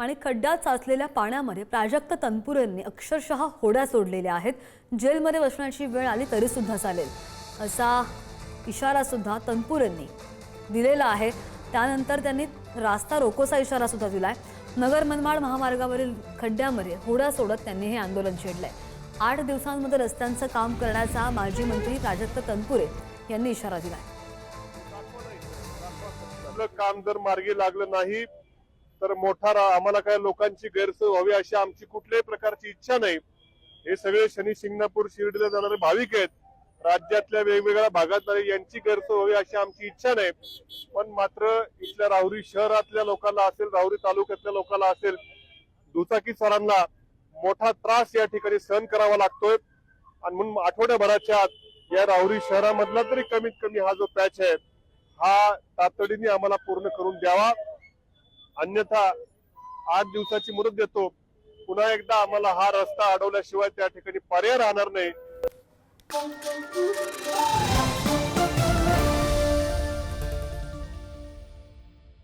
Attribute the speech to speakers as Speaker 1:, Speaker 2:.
Speaker 1: आणि खड्ड्यात साचलेल्या पाण्यामध्ये प्राजक्त तनपुरेंनी अक्षरशः होड्या सोडलेल्या आहेत. जेलमध्ये बसण्याची वेळ आली तरी सुद्धा चालेल. असा इशारा सुद्धा तनपुरेंनी दिलेला आहे. त्यानंतर त्यांनी रास्ता रोकोचा इशारा सुद्धा आहे नगर मनमाड महामार्गावरील खड्ड्यामध्ये होड्या सोडत त्यांनी हे आंदोलन छेडलंय. आठ दिवसांमध्ये रस्त्यांचं काम करण्याचा माजी मंत्री प्राजक्त तनपुरे यांनी इशारा
Speaker 2: दिला काम जर मार्गी लागलं नाही तर मोठा आम्हाला काय लोकांची गैरसोय व्हावी अशी आमची कुठल्याही प्रकारची इच्छा नाही. हे सगळे शनी शिंगणापूर शिर्डीला जाणारे भाविक आहेत. राज्यातल्या वेगवेगळ्या भागात यांची गैरसोय व्हावी अशी आमची इच्छा नाही. पण मात्र इथल्या राहुरी शहरातल्या लोकांना असेल राहुरी तालुक्यातल्या लोकांना असेल दुचाकी सरांना मोठा त्रास या ठिकाणी सहन करावा लागतोय. आणि म्हणून आठवड्याभराच्या आत या राहुरी शहरामधला तरी कमीत कमी हा जो पॅच आहे हा तातडीने आम्हाला पूर्ण करून द्यावा. अन्यथा आठ दिवसाची मुदत देतो. पुन्हा एकदा आम्हाला हा रस्ता अडवल्याशिवाय त्या ठिकाणी पर्याय राहणार नाही.